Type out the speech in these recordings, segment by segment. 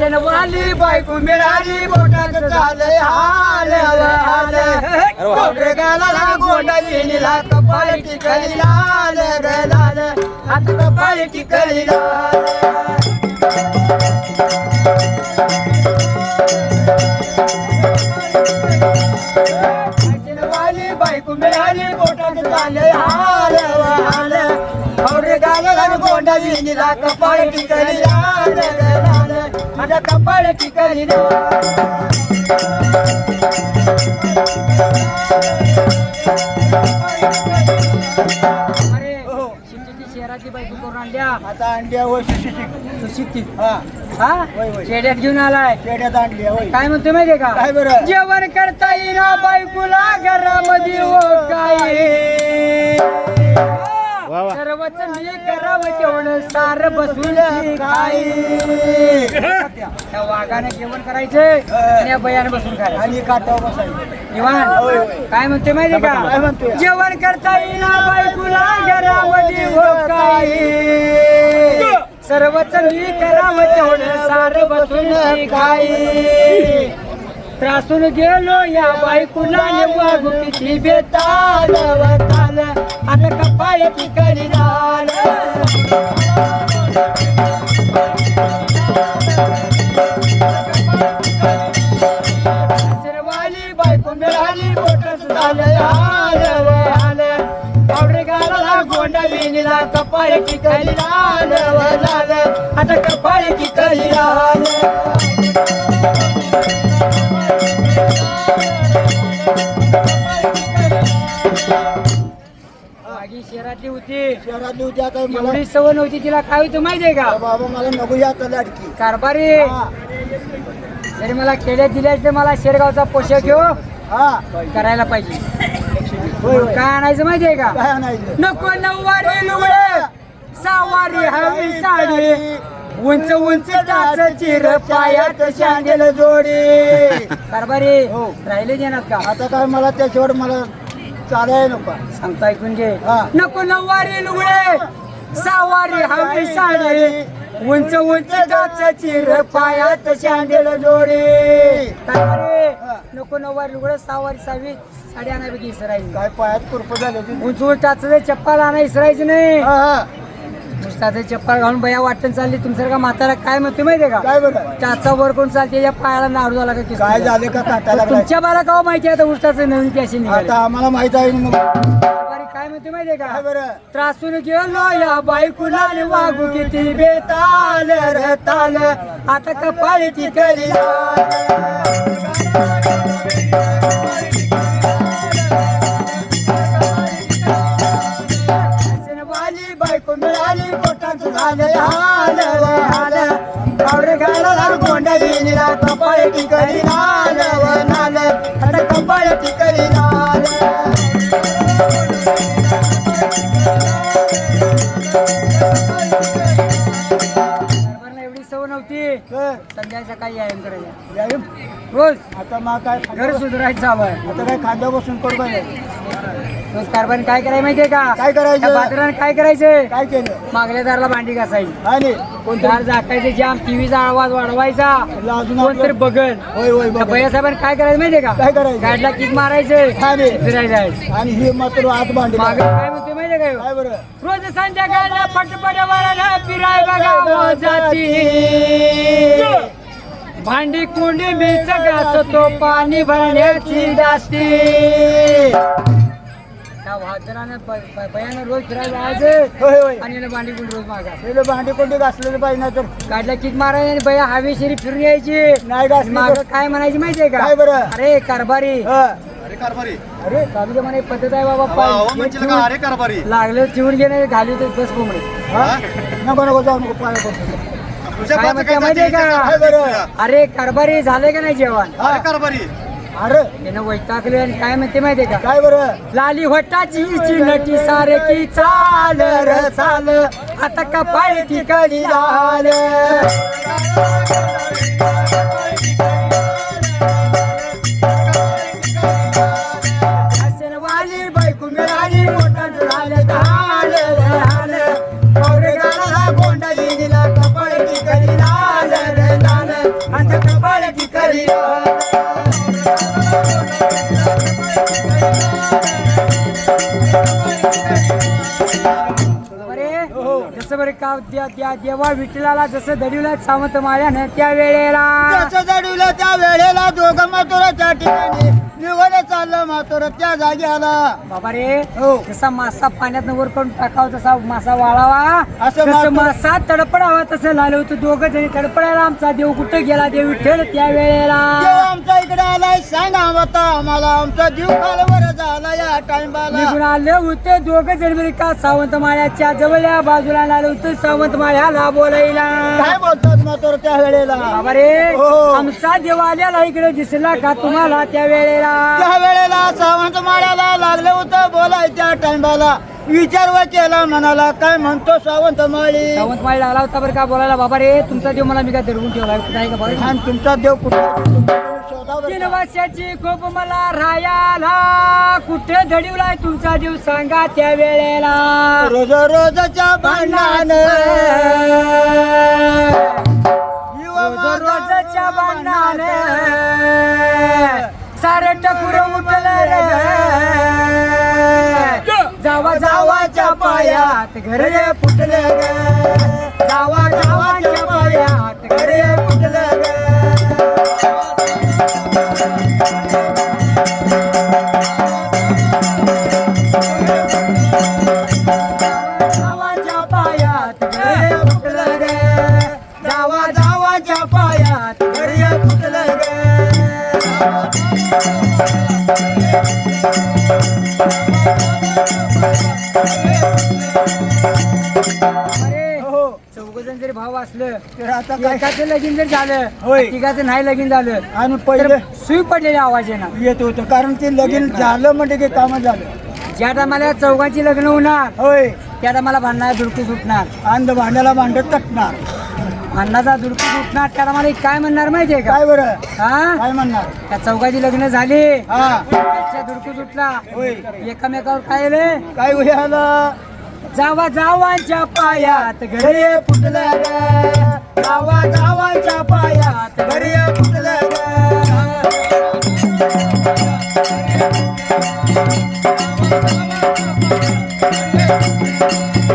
फॅशनवाली बायको मिळाली बोटात झालंय हाल हाल गोंडे गाला गोंडा विणीला कपाळ टिकली लाल ग लाल हात कपाळ टिकली लाल. फॅशनवाली बायको मिळाली बोटात झालंय हाल हाल. गोंडे गाला गोंडा विणीला कपाळ टिकली लाल अरे शिक्षित शहराची बायको करून आणल्या. आता अंड्या व शिशिक सुशिक्षित. हा. हा? होय, होय. खेड्यात घेऊन आलाय. आणली होय. काय म्हणतो माहितीये का? काय बरं? जेवण करता येईना बायकोला घरामध्ये हो काय? सर्वच मी करावं तेवढं सार बसून काय? त्या वाघाने जेवण करायचं आणि या बयाने बसून खायचं. आणि काटावर बसायचं. काय म्हणते माहिती काय का? जेवण करता येईना बायकोला घरामध्ये हो काय? सर्वच मी करावं तेवढं सार बसून काय? त्रासून गेलो या बायकोला वागू किती बेताल वताल. आता कपाळ पिकली लाल सरवाली बायको मिळाली बोटच झालं हाल व हाल पावडे गाला गोंडा विणीला कपाळ टिकली लाल व आता कपाळ टिकली लाल काय मला एवढी सवय नव्हती तिला. काय होतं माहितीये का? बाबा मला नको या आता लाडकी. कारभारी. हा. जरी मला खेड्यात दिल्या तर मला शेरगावचा पोशाख घेऊ हा. करायला पाहिजे. होय होय. काय आणायचं माहितीये का? काय आणायचं? नको नऊवारी लुगडे सहावारी हवी साडी. उंच उंच टाच चिर पायात शांगेल जोडी. कारभारी हो. राहिले देणार का? आता काय मला त्याच्यावर मला चालाय नको. सांगता ऐकून घे. हा. नको नऊवारी लुगडे. सहावारी हवी साडी. उंच उंच टाच चिर पायात शांगेल जोडी हा. नको नऊवारी लुगडे सहावारी सहावी साडी आणायपैकी इसरायची काय पायात कुरप झाले उंच उंच टाच चप्पल आणा इसरायचं नाही. हा हा. मुस्ताचे चप्पल घालून बया वाटण चालली तुमच्यासारखा म्हातारा काय म्हणते माहितीये का? काय बरं? टाचा वर कोण चालते? या पायाला नाडू झाला का काय झाले का तुमच्या बाला का माहिती आहे आता उष्टाचं नवीन कॅशी निघाले आता आम्हाला माहीत आहे मग काय म्हणते माहितीये काय का बरं? त्रासून गेलो या बायकुला आणि वागू किती बेताल रे ताल आता कपाळी टिकली वाली आता मग काय घर सुधारायचं आता काय खांद्या बसून करू काय कारभार काय करायचं माहितीये का? काय करायचं? त्या काय करायचं? काय केलं? मागल्या दाराला भांडी घासायची. आणि दार झाकायचं जाम टीव्हीचा आवाज वाढवायचा. अजून कोणतरी बघल. होय होय त्या बघा. भैयासाहेबांनी काय करायचं माहितीये का? काय करायचं? गाडला किक मारायचं. आणि? फिरायचं आणि ही मात्र आत भांडी माग काय म्हणते माहितीये ह्यो? काय बरं? रोज संध्याकाळला पटपट वराला फिराय बघा जाती भांडी कुंडी मीच घासतो पाणी भरण्याची जास्ती. त्या वादरानं रोज फिरायला जायचं. होय होय. आणि यानं भांडी कुंडी रोज मागा पहिलं भांडी कोणती घासलेलं पाहिजे नाही तर गाडला किक मारायची आणि बया हवेशिरी फिरून यायची. नाही माग काय म्हणायची माहितीये का? काय बरं? अरे कारभारी. हा. अरे कारभारी. अरे चालू म्हणे पद्धत आहे बाबा अरे कारभारी. लागलं चिवून घेणे घाली तर बस कोंबडी हा? नको नको जाऊ नको पाया काय म्हणते माहितीये का? अरे कारभारी झाले का नाही जेवण? अरे कारभारी. अरे त्यानं वैतागले आणि काय म्हणते माहितीये का? काय बरं? लाली होटाची नटी सारे की चाल र चाल आता कपाळ ठिकाणी लाल. जसं का त्या त्या देवा विठ्ठलाला जसं दडीला सावंत माळ्यानं त्या वेळेला जसं जडविलं त्या वेळेला दोघं मातोराच्या ठिकाणी निवड चाललं मातोर त्या जागी आला. बाबा रे हो. जसा मासा पाण्यात वर करून टाकावा तसा मासा वाळावा. असं तसं मासा- मासा तडपडावा तसं झालं होतं. दोघं जणी तडपडायला आमचा देव कुठं गेला? देव विठ्ठल त्या वेळेला. आमच्या इकडे आलाय सांगा आता आम्हाला. आमचा जीव कालवर झाला या टाइमला निघून आले होते दोघं जण का? सावंत माळ्याच्या जवळल्या बाजूला आलं होतं. सावंत माळ्याला बोलायला. काय बोलतात मातोर त्या वेळेला? बाबा रे हो. आमचा देव आलेला इकडे दिसला का तुम्हाला त्या वेळेला? त्या वेळेला सावंत माळ्याला लागलं होतं बोलाय त्या टाइमला विचार व केला म्हणाला काय म्हणतो सावंत माळी? सावंत माळी लागला होता बरं का? बोलायला बाबा रे तुमचा देव मला मी काय दडवून ठेवला आहे? का आणि तुमचा देव कुठे वर्षाची खूप मला रायाला कुठे दडवलाय तुमचा देव सांगा त्या वेळेला. रोज रोजच्या भांडण पायात घर फुटलं ग. जावा जावाच्या पायात घर फुटलं ग. जावाच्या पायात घर एकाचं लगीन जर झालं होय. तिघाचं नाही लगीन झालं आणि पहिले सुई पडलेली आवाज ना येत होतं कारण ते लगीन झालं म्हणजे ते काम झालं. ज्या टायमाला चौघांची लग्न होणार होय. त्या टायमाला भांडणार दुडकू सुटणार. अंध भांड्याला भांडत तटणार. भांडणाचा दुडकू सुटणार त्या टायमाला काय म्हणणार माहितीये का? काय बरं? हा? काय म्हणणार? त्या चौघाची लग्न झाली. हा. त्याच्या दुडकू सुटला. होय. एकामेकावर काय रे? काय उद्या आलं? जावा जावांच्या पायात घरे फुटलं जावा जावांच्या पायात घरे फुटलं ग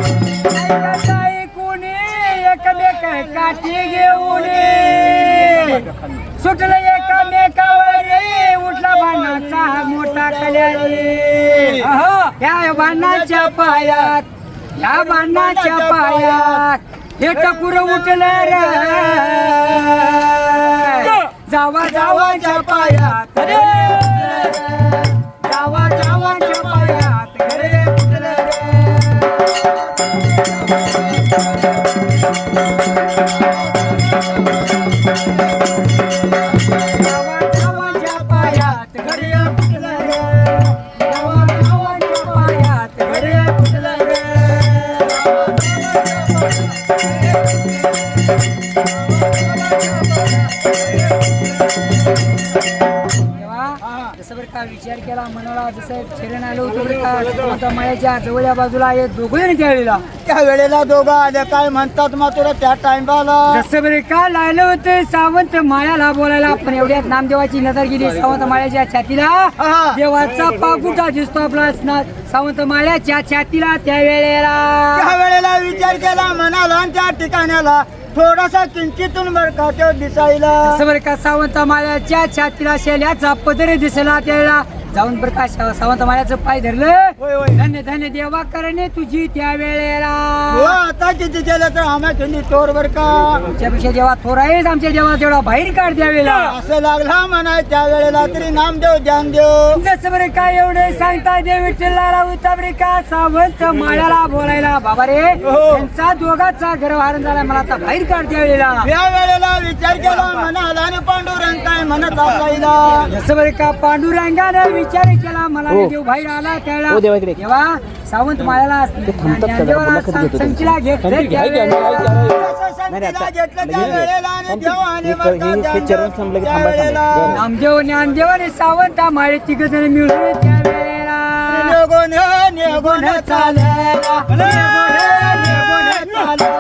ऐकताय कोणी एकमेक काठी घेऊन सुटलं एकामेकावर उठला भांडणाचा हा मोठा कल्याणी या भांडणाच्या पायात या भांडणाच्या पायात. हे टकुर उठलं रे. जावा जावाच्या पायात. आलं होतं मायाच्या जवळच्या बाजूला आहे दोघं त्यावेळेला त्या वेळेला. दोघं आले काय म्हणतात मातोरा त्या टाइमला जसं बरे का लागलं होतं सावंत माळ्याला बोलायला आपण एवढ्यात नामदेवाची नजर गेली सावंत माळ्याच्या छातीला. देवाचा पाकुटा दिसतो आपला सावंत माळ्याच्या छातीला त्या वेळेला त्या वेळेला विचार केला म्हणाला आणि त्या ठिकाणाला थोडासा किंचितून बरं का तो दिसायला. बरं का सावंत माळ्याच्या छातीला शेल्याचा पदर दिसला त्यावेळेला. जाऊन बरं का शा- सावंत माळ्याचं पाय धरलं. होय होय. धन्य धन्य देवा करणे तुझी त्या हो वेळेला आता किती केलं तर आम्हा तुम्ही तोर बर का? तुमच्यापेक्षा देवा थोर आहेस आमच्या देवा तेवढा बाहेर काढ त्यावेळेला असं लागला म्हणाय त्या वेळेला तरी नाम देव ध्यान देव जसं बरं काय एवढे सांगता देव विठ्ठलाला उताबरे का? सावंत माळ्याला बोलायला. बाबा रे हो. त्यांचा दोघाचा गर्वहारण झाला मला आता बाहेर काढ त्यावेळेला या वेळेला विचार केला म्हणाला आणि पांडुरंग काय म्हणत असायला जसं बरं का पांडुरंगाने विचार केला मला देव बाहेर आला त्यावेळेला तेव्हा सावंत माळ्याला ज्ञानदेवाला संचीला घेत घेत त्यावेळेला का नामदेव ज्ञानदेव आणि सावंत माळे तिघ जण मिळून त्यावेळेला. निघून निघून निघून चालला. निघून निघून चालला.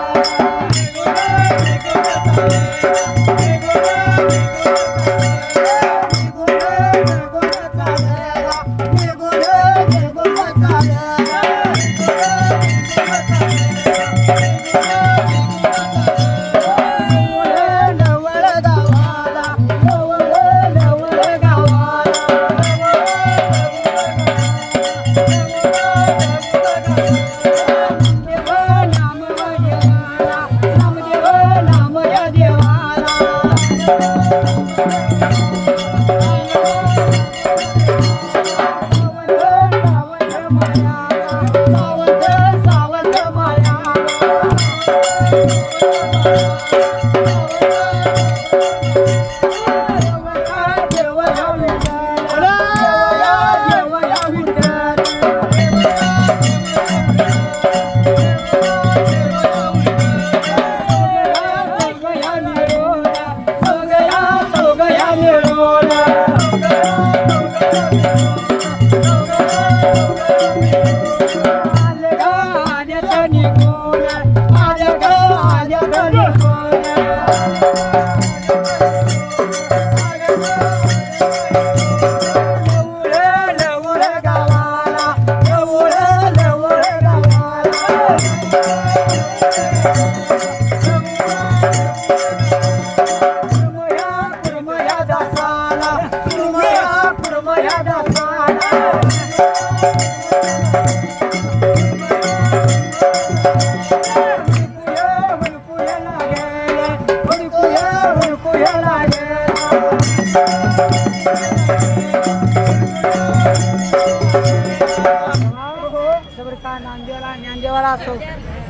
नांदेवाला असो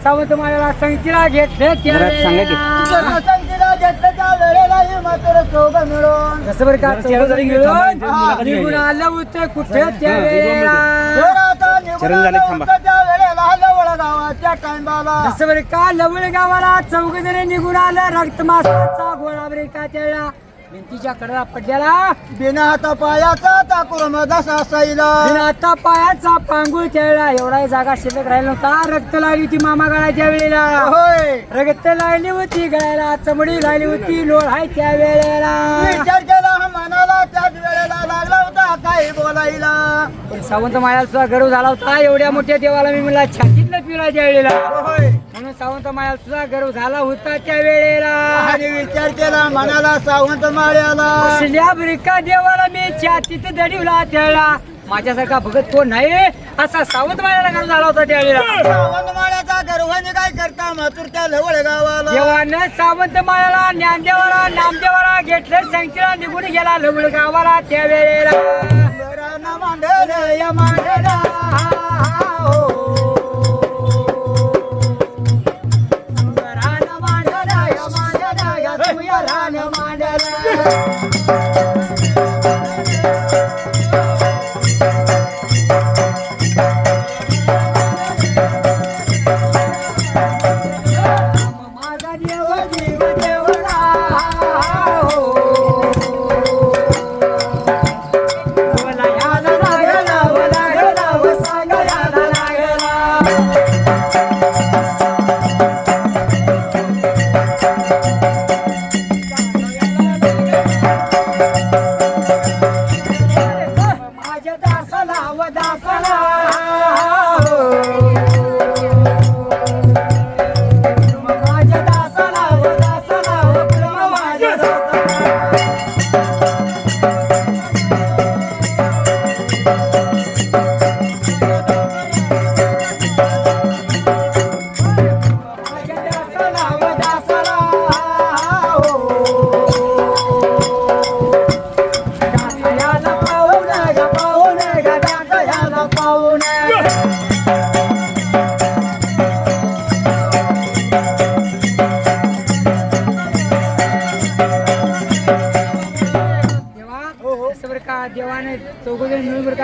सावंत माळ्याला संगतीला घेतले त्यावेळेला बरं का निघून आलं होतं कुठे त्यावेळेला बरं का लवळ गावाला चौघ जणी निघून आलं रक्तमासाचा गोळा बरे का त्याला भिंतीच्या कडेला पडलेला बिना हाता पायाचा ताकुर मधासा सैला बिन आता पायाचा पांगुळ त्यावेळेला एवढा जागा शिल्लक राहिला नव्हता. रक्त लागली होती मामा गळाच्या वेळेला. होय. रगत लागली होती गळ्याला. चमडी लागली होती. लोळ आहे त्या वेळेला. विचार केला मनाला त्याच वेळेला लागला होता. काही बोलायला. सावंत मायाला सुद्धा गर्व झाला होता. एवढ्या मोठ्या देवाला मी मला छातीतलं पिला त्या वेळेला. होय. सावंत सुद्धा गर्व झाला होता त्या वेळेला. आणि विचार केला मनाला सावंत माळ्याला. असल्या ब्रिका देवाला मी छातीत दडीवला त्यावेळेला माझ्यासारखा भगत कोण नाही? असा सावंत मायाला गर्व झाला होता त्यावेळेला सावंत माळ्याचा गर्वाने काय करता? मातूर त्या लवळ गावाला देवानं सावंत मायाला ज्ञानदेवाला नामदेवाला घेतलं संख्येला निघून गेला लवळ गावाला त्या वेळेला. राना मांडल या मांडला. मांडला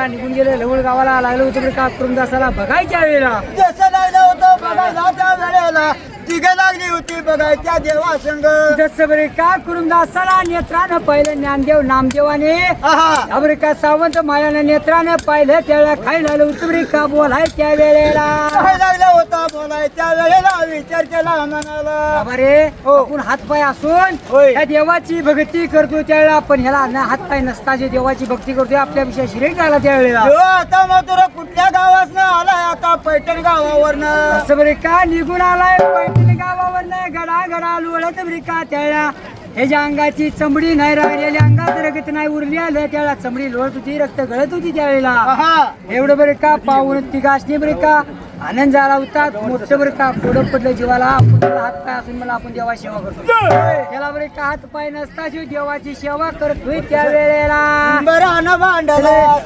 का निघून गेले? लवळ गावाला लागलं होतं बरं करून दसाला बघायच्या वेळेला. जसं लागलं होतं बघायला त्या वेळेला तिघे होती बघायच्या देवा संग जसं बरे का कुरुमदासाला नेत्रानं पाहिलं ज्ञानदेव नामदेवाने. आहा. बरे का सावंत मायानं नेत्रानं पाहिलं काय झालं होतं बरे का बोलाय त्या वेळेला. काय लागलं होतं बोलाय त्या वेळेला विचार केला मनाला. बरे आपण हातपाय असून होय. त्या देवाची भक्ती करतो त्यावेळेला आपण ह्याला ना हातपाय नसता जे देवाची भक्ती करतोय आपल्या विषयी शिरेक झाला त्यावेळेला. ह्यो आता तुला कुठल्या गावात आलाय? आता पैठण गावावरनं. असं बरे का निघून आलाय पैठण गावावर गडा गडा लोळत बरे का त्याला ह्याच्या अंगाची चमडी नाही राहिलेली अंगात रगत नाही उरली आलं त्याला चमडी. लोळत होती रक्त गळत होती त्यावेळेला. एवढं बरे का पाहून तिघासनी बरे का आनंद झाला होता. मोठं बरं का पुढं पडलं जीवाला. आपण हात पाय असून मला आपण देवा सेवा करतो. त्याला बरे का हात पाय नसता शिव देवाची सेवा करतोय त्या वेळेला बरान मांडलं